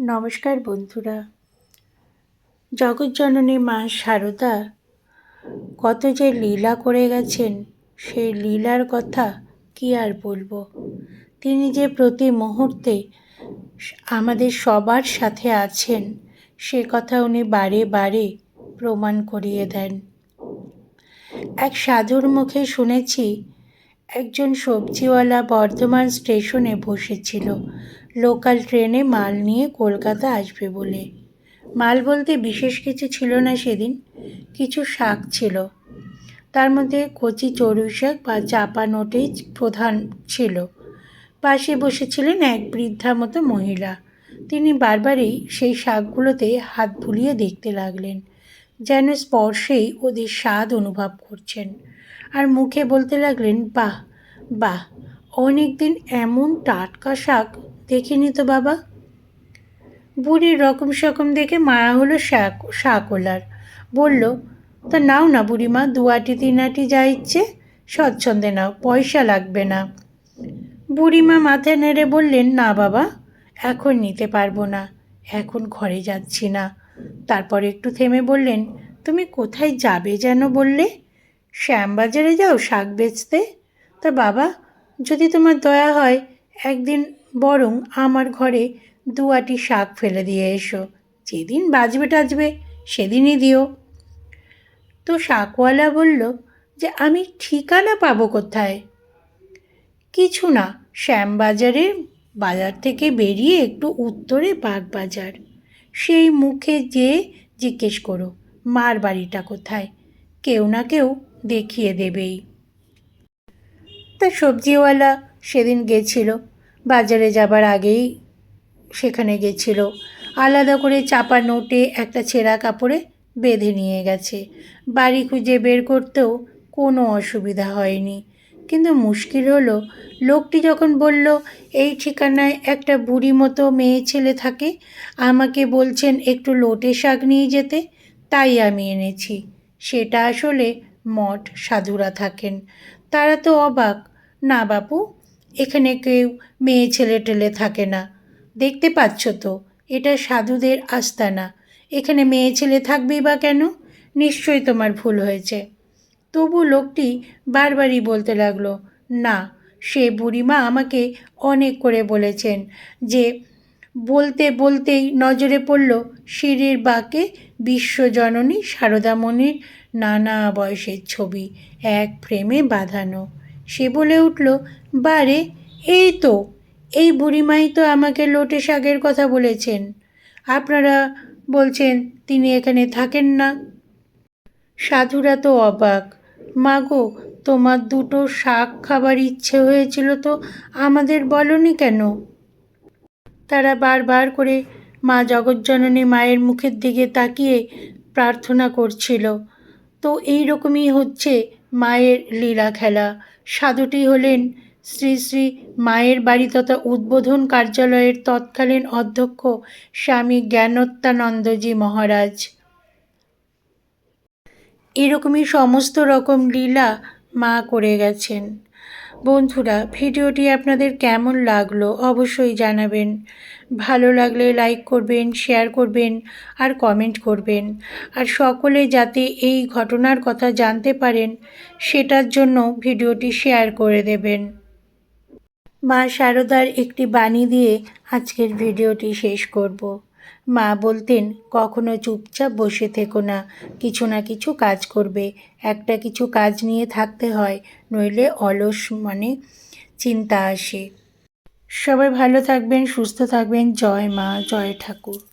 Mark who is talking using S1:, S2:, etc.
S1: নমস্কার বন্ধুরা। জগৎজননী মা শারদা কত যে লীলা করে গেছেন, সেই লীলার কথা কি আর বলব? তিনি যে প্রতি মুহূর্তে আমাদের সবার সাথে আছেন, সে কথা উনি বারে বারে প্রমাণ করিয়ে দেন। এক সাধুর মুখে শুনেছি, একজন সবজিওয়ালা বর্ধমান স্টেশনে বসেছিল। লোকাল ট্রেনে মাল নিয়ে কলকাতা আসবে বলে। মাল বলতে বিশেষ কিছু ছিল না সেদিন, কিছু শাক ছিল। তার মধ্যে কচি চড়ুই শাক বা চাপা নোটেই প্রধান ছিল। পাশে বসেছিলেন এক বৃদ্ধা মতো মহিলা। তিনি বারবারই সেই শাকগুলোতে হাত বুলিয়ে দেখতে লাগলেন, যেন স্পর্শেই ওদের স্বাদ অনুভব করছেন। আর মুখে বলতে লাগলেন, বাহ বাহ অনেক দিন এমন টাটকা শাক দেখিনি তো বাবা। বুড়ির রকম সকম দেখে মায়া হলো শাক শাকওয়ালার বলল, তা নাও না বুড়িমা দুয়াটি তিনাটি যা ইচ্ছে, স্বচ্ছন্দে নাও, পয়সা লাগবে না। বুড়িমা মাথা নেড়ে বললেন, না বাবা, এখন নিতে পারব না, এখন ঘরে যাচ্ছি না। তারপর একটু থেমে বললেন, তুমি কোথায় যাবে যেন বললে? শ্যামবাজারে যাও শাক বেচতে? তা বাবা, যদি তোমার দয়া হয়, একদিন বরং আমার ঘরে দুয়াটি শাক ফেলে দিয়ে এসো। যেদিন বাজবে টাজবে, সেদিনই দিও। তো শাকওয়ালা বলল, যে আমি ঠিকানা পাবো কোথায়? কিছু না, শ্যামবাজারে বাজার থেকে বেরিয়ে একটু উত্তরে বাগবাজার। সেই মুখে যে জিজ্ঞেস করো, মার বাড়িটা কোথায়? কেউ না কেউ দেখিয়ে দেবেই। তা সবজিওয়ালা সেদিন গেছিল বাজারে যাবার আগেই সেখানে গেছিল। আলাদা করে চাপা নোটে একটা ছেঁড়া কাপড়ে বেঁধে নিয়ে গেছে। বাড়ি খুঁজে বের করতেও কোনো অসুবিধা হয়নি। কিন্তু মুশকিল হলো, লোকটি যখন বলল, এই ঠিকানায় একটা বুড়ি মতো মেয়ে ছেলে থাকে, আমাকে বলছেন একটু লোটে শাক নিয়ে যেতে, তাই আমি এনেছি। সেটা আসলে মঠ সাধুরা থাকেন। তারা তো অবাক, না বাপু এখানে কেউ মেয়ে ছেলে টেলে থাকে না। দেখতে পাচ্ছ তো, এটা সাধুদের আস্তানা। এখানে মেয়ে ছেলে থাকবেই বা কেন? নিশ্চয়ই তোমার ভুল হয়েছে। তবু লোকটি বারবারই বলতে লাগল, না, সে বুড়িমা আমাকে অনেক করে বলেছেন যে বলতে বলতেই নজরে পড়ল সিঁড়ির বাঁকে বিশ্বজননী সারদামণির নানা বয়সের ছবি, এক ফ্রেমে বাঁধানো। সে বলে উঠল, বারে, এই তো, এই বুড়িমাই তো আমাকে লোটে শাকের কথা বলেছেন। আপনারা বলছেন তিনি এখানে থাকেন না। সাধুরা তো অবাক। মাগো, তোমার দুটো শাক খাবার ইচ্ছে হয়েছিল তো আমাদের বলনি কেন? তারা বারবার করে মা জগজ্জননী মায়ের মুখের দিকে তাকিয়ে প্রার্থনা করছিল, তো এই রকমই হচ্ছে মায়ের লীলা খেলা। সাধুটি হলেন শ্রী শ্রী মায়ের বাড়ি তথা উদ্বোধন কার্যালয়ের তৎকালীন অধ্যক্ষ স্বামী জ্ঞানোত্তানন্দজি মহারাজ। এরকমই সমস্ত রকম লীলা মা করে গেছেন। বন্ধুরা, ভিডিওটি আপনাদের কেমন লাগল অবশ্যই জানাবেন। ভালো লাগলে লাইক করবেন শেয়ার করবেন আর কমেন্ট করবেন। আর সকলে যাতে এই ঘটনার কথা জানতে পারেন, সেটার জন্য ভিডিওটি শেয়ার করে দেবেন। মা শারদার একটি বাণী দিয়ে আজকের ভিডিওটি শেষ করব। মা বলতেন, কখনো চুপচাপ বসে থেকো না, কিছু না কিছু কাজ করবে। একটা কিছু কাজ নিয়ে থাকতে হয়, নইলে অলস মানে চিন্তা আসে। সবাই ভালো থাকবেন, সুস্থ থাকবেন। জয় মা, জয় ঠাকুর।